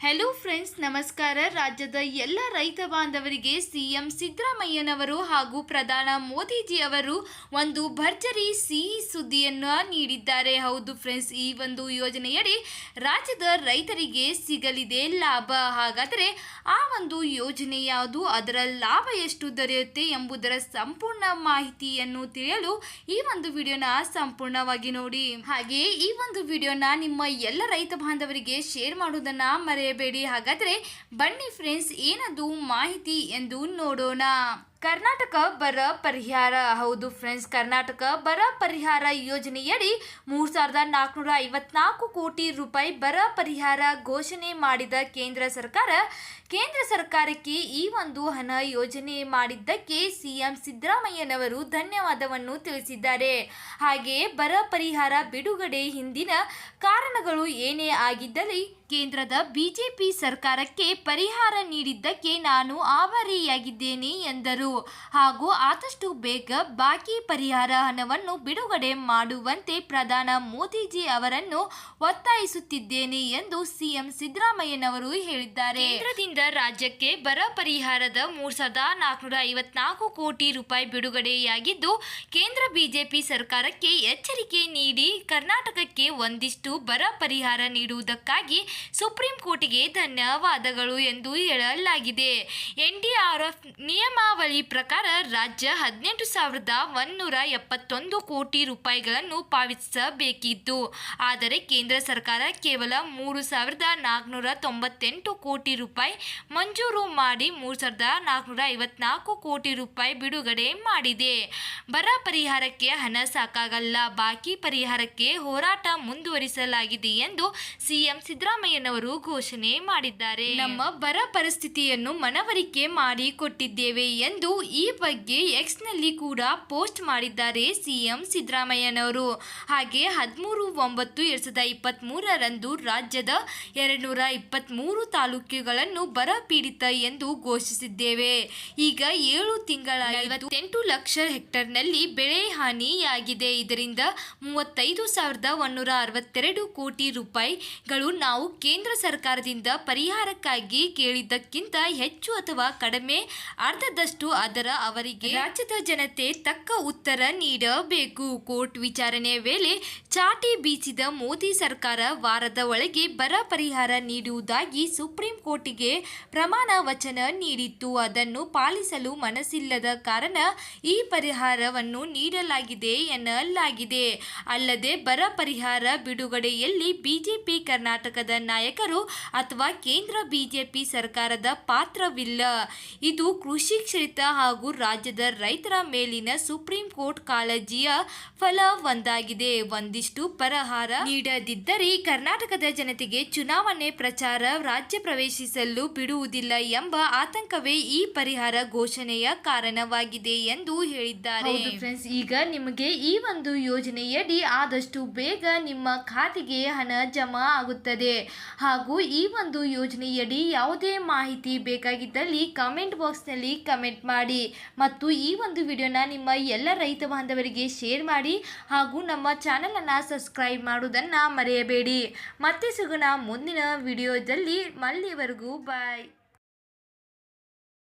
Hello friends ನಮಸ್ಕಾರ. ರಾಜ್ಯದ ಎಲ್ಲ ರೈತ ಬಾಂಧವರಿಗೆ ಸಿಎಂ ಸಿದ್ದರಾಮಯ್ಯನವರು ಹಾಗೂ ಪ್ರಧಾನ ಮೋದಿಜಿ ಅವರು ಒಂದು ಭರ್ಜರಿ ಸಿಹಿ ಸುದ್ದಿಯನ್ನು ನೀಡಿದ್ದಾರೆ. ಹೌದು ಫ್ರೆಂಡ್ಸ್ ಈ ಒಂದು ಯೋಜನೆಯಡಿ ರಾಜ್ಯದ ರೈತರಿಗೆ ಸಿಗಲಿದೆ ಲಾಭ. ಹಾಗಾದರೆ ಆ ಒಂದು ಯೋಜನೆ ಯಾವುದು? ಅದರ ಲಾಭ ಎಷ್ಟು ದೊರೆಯುತ್ತೆ ಎಂಬುದರ ಸಂಪೂರ್ಣ ಮಾಹಿತಿಯನ್ನು ತಿಳಿಯಲು ಈ ಒಂದು ವಿಡಿಯೋನ ಸಂಪೂರ್ಣವಾಗಿ ನೋಡಿ. ಹಾಗೆ ಈ ಒಂದು ವಿಡಿಯೋನ ನಿಮ್ಮ ಎಲ್ಲ ರೈತ ಬಾಂಧವರಿಗೆ ಶೇರ್ ಮಾಡುವುದನ್ನ ಮರೆಯಬೇಡಿ ಹಾಗಾದರೆ ಬನ್ನಿ ಫ್ರೆಂಡ್ಸ್ ಏನದು ಮಾಹಿತಿ ಎಂದು ನೋಡೋಣ. ಕರ್ನಾಟಕ ಬರ ಪರಿಹಾರ, ಹೌದು ಫ್ರೆಂಡ್ಸ್ ಕರ್ನಾಟಕ ಬರ ಪರಿಹಾರ ಯೋಜನೆಯಡಿ ಮೂರು ಸಾವಿರದ ನಾಲ್ಕುನೂರ ಐವತ್ನಾಲ್ಕು ಕೋಟಿ ರೂಪಾಯಿ ಬರ ಪರಿಹಾರ ಘೋಷಣೆ ಮಾಡಿದ ಕೇಂದ್ರ ಸರ್ಕಾರ, ಕೇಂದ್ರ ಸರ್ಕಾರಕ್ಕೆ ಈ ಒಂದು ಹಣ ಯೋಜನೆ ಮಾಡಿದ್ದಕ್ಕೆ ಸಿಎಂ ಸಿದ್ದರಾಮಯ್ಯನವರು ಧನ್ಯವಾದವನ್ನು ತಿಳಿಸಿದ್ದಾರೆ. ಹಾಗೆ ಬರ ಪರಿಹಾರ ಬಿಡುಗಡೆ ಹಿಂದಿನ ಕಾರಣಗಳು ಏನೇ ಆಗಿದ್ದಲ್ಲಿ ಕೇಂದ್ರದ ಬಿಜೆಪಿ ಸರ್ಕಾರಕ್ಕೆ ಪರಿಹಾರ ನೀಡಿದ್ದಕ್ಕೆ ನಾನು ಆಭಾರಿಯಾಗಿದ್ದೇನೆ ಎಂದರು. ಹಾಗೂ ಆದಷ್ಟು ಬೇಗ ಬಾಕಿ ಪರಿಹಾರ ಹಣವನ್ನು ಬಿಡುಗಡೆ ಮಾಡುವಂತೆ ಪ್ರಧಾನ ಮೋದಿಜಿ ಅವರನ್ನು ಒತ್ತಾಯಿಸುತ್ತಿದ್ದೇನೆ ಎಂದು ಸಿಎಂ ಸಿದ್ದರಾಮಯ್ಯನವರು ಹೇಳಿದ್ದಾರೆ. ಕೇಂದ್ರದಿಂದ ರಾಜ್ಯಕ್ಕೆ ಬರ ಪರಿಹಾರದ ಮೂರ್ ಸಾವಿರದ ನಾಲ್ಕುನೂರ ಐವತ್ನಾಲ್ಕು ಕೋಟಿ ರೂಪಾಯಿ ಬಿಡುಗಡೆಯಾಗಿದ್ದು, ಕೇಂದ್ರ ಬಿಜೆಪಿ ಸರ್ಕಾರಕ್ಕೆ ಎಚ್ಚರಿಕೆ ನೀಡಿ ಕರ್ನಾಟಕಕ್ಕೆ ಒಂದಿಷ್ಟು ಬರ ಪರಿಹಾರ ನೀಡುವುದಕ್ಕಾಗಿ ಸುಪ್ರೀಂ ಕೋರ್ಟ್ಗೆ ಧನ್ಯವಾದಗಳು ಎಂದು ಹೇಳಲಾಗಿದೆ. ಎನ್ಡಿಆರ್ಎಫ್ ನಿಯಮಾವಳಿ ಪ್ರಕಾರ ರಾಜ್ಯ ಹದಿನೆಂಟು ಸಾವಿರದ ಒಂದೂರ ಎಪ್ಪತ್ತೊಂದು ಕೋಟಿ ರೂಪಾಯಿಗಳನ್ನು ಪಾವತಿಸಬೇಕಿತ್ತು. ಆದರೆ ಕೇಂದ್ರ ಸರ್ಕಾರ ಕೇವಲ ಮೂರು ಸಾವಿರದ ನಾಲ್ಕುನೂರ ತೊಂಬತ್ತೆಂಟು ಕೋಟಿ ರೂಪಾಯಿ ಮಂಜೂರು ಮಾಡಿ ಮೂರು ಸಾವಿರದ ನಾಲ್ಕುನೂರ ಐವತ್ನಾಲ್ಕು ಕೋಟಿ ರೂಪಾಯಿ ಬಿಡುಗಡೆ ಮಾಡಿದೆ. ಬರ ಪರಿಹಾರಕ್ಕೆ ಹಣ ಸಾಕಾಗಲ್ಲ, ಬಾಕಿ ಪರಿಹಾರಕ್ಕೆ ಹೋರಾಟ ಮುಂದುವರಿಸಲಾಗಿದೆ ಎಂದು ಸಿಎಂ ಸಿದ್ದರಾಮಯ್ಯನವರು ಘೋಷಣೆ ಮಾಡಿದ್ದಾರೆ. ನಮ್ಮ ಬರ ಪರಿಸ್ಥಿತಿಯನ್ನು ಮನವರಿಕೆ ಮಾಡಿ ಕೊಟ್ಟಿದ್ದೇವೆ ಈ ಬಗ್ಗೆ ಎಕ್ಸ್ನಲ್ಲಿ ಕೂಡ ಪೋಸ್ಟ್ ಮಾಡಿದ್ದಾರೆ ಸಿಎಂ ಸಿದ್ದರಾಮಯ್ಯನವರು. ಹಾಗೆ ಹದಿಮೂರು ಒಂಬತ್ತು ಎರಡು ಸಾವಿರದ ಇಪ್ಪತ್ತ್ಮೂರರಂದು ರಾಜ್ಯದ ಎರಡುನೂರ ಇಪ್ಪತ್ತ್ಮೂರು ತಾಲೂಕುಗಳನ್ನು ಬರ ಪೀಡಿತ ಎಂದು ಘೋಷಿಸಿದ್ದೇವೆ. ಈಗ ಏಳು ತಿಂಗಳ ಐವತ್ತೆಂಟು ಲಕ್ಷ ಹೆಕ್ಟರ್ನಲ್ಲಿ ಬೆಳೆ ಹಾನಿಯಾಗಿದೆ. ಇದರಿಂದ ಮೂವತ್ತೈದು ಸಾವಿರದ ಒಂದೂರ ಅರವತ್ತೆರಡು ಕೋಟಿ ರೂಪಾಯಿಗಳು ನಾವು ಕೇಂದ್ರ ಸರ್ಕಾರದಿಂದ ಪರಿಹಾರಕ್ಕಾಗಿ ಕೇಳಿದ್ದಕ್ಕಿಂತ ಹೆಚ್ಚು ಅಥವಾ ಕಡಿಮೆ ಅರ್ಧದಷ್ಟು ಅದರ ಅವರಿಗೆ ರಾಜ್ಯದ ಜನತೆ ತಕ್ಕ ಉತ್ತರ ನೀಡಬೇಕು. ಕೋರ್ಟ್ ವಿಚಾರಣೆ ವೇಳೆ ಚಾಟಿ ಬೀಸಿದ ಮೋದಿ ಸರ್ಕಾರ ವಾರದ ಒಳಗೆ ಬರ ಪರಿಹಾರ ನೀಡುವುದಾಗಿ ಸುಪ್ರೀಂ ಕೋರ್ಟಿಗೆ ಪ್ರಮಾಣ ವಚನ ನೀಡಿತ್ತು. ಅದನ್ನು ಪಾಲಿಸಲು ಮನಸ್ಸಿಲ್ಲದ ಕಾರಣ ಈ ಪರಿಹಾರವನ್ನು ನೀಡಲಾಗಿದೆ ಎನ್ನಲಾಗಿದೆ. ಅಲ್ಲದೆ ಬರ ಪರಿಹಾರ ಬಿಡುಗಡೆಯಲ್ಲಿ ಬಿಜೆಪಿ ಕರ್ನಾಟಕದ ನಾಯಕರು ಅಥವಾ ಕೇಂದ್ರ ಬಿಜೆಪಿ ಸರ್ಕಾರದ ಪಾತ್ರವಿಲ್ಲ. ಇದು ಕೃಷಿ ಕ್ಷೇತ್ರ ಹಾಗೂ ರಾಜ್ಯದ ರೈತರ ಮೇಲಿನ ಸುಪ್ರೀಂ ಕೋರ್ಟ್ ಕಾಳಜಿಯ ಫಲ ಒಂದಾಗಿದೆ. ಒಂದಿಷ್ಟು ಪರಿಹಾರ ನೀಡದಿದ್ದರೆ ಕರ್ನಾಟಕದ ಜನತೆಗೆ ಚುನಾವಣೆ ಪ್ರಚಾರ ರಾಜ್ಯ ಪ್ರವೇಶಿಸಲು ಬಿಡುವುದಿಲ್ಲ ಎಂಬ ಆತಂಕವೇ ಈ ಪರಿಹಾರ ಘೋಷಣೆಯ ಕಾರಣವಾಗಿದೆ ಎಂದು ಹೇಳಿದ್ದಾರೆ. ಫ್ರೆಂಡ್ಸ್, ಈಗ ನಿಮಗೆ ಈ ಒಂದು ಯೋಜನೆಯಡಿ ಆದಷ್ಟು ಬೇಗ ನಿಮ್ಮ ಖಾತೆಗೆ ಹಣ ಜಮಾ ಆಗುತ್ತದೆ. ಹಾಗೂ ಈ ಒಂದು ಯೋಜನೆಯಡಿ ಯಾವುದೇ ಮಾಹಿತಿ ಬೇಕಾಗಿದ್ದಲ್ಲಿ ಕಮೆಂಟ್ ಬಾಕ್ಸ್ನಲ್ಲಿ ಕಮೆಂಟ್ ಮಾಡಿ ಮತ್ತು ಈ ಒಂದು ವಿಡಿಯೋನ ನಿಮ್ಮ ಎಲ್ಲ ರೈತ ಬಾಂಧವರಿಗೆ ಶೇರ್ ಮಾಡಿ ಹಾಗೂ ನಮ್ಮ ಚಾನಲನ್ನು ಸಬ್ಸ್ಕ್ರೈಬ್ ಮಾಡುವುದನ್ನು ಮರೆಯಬೇಡಿ. ಮತ್ತೆ ಸಿಗೋಣ ಮುಂದಿನ ವಿಡಿಯೋದಲ್ಲಿ. ಮಲ್ಲಿವರೆಗೂ ಬಾಯ್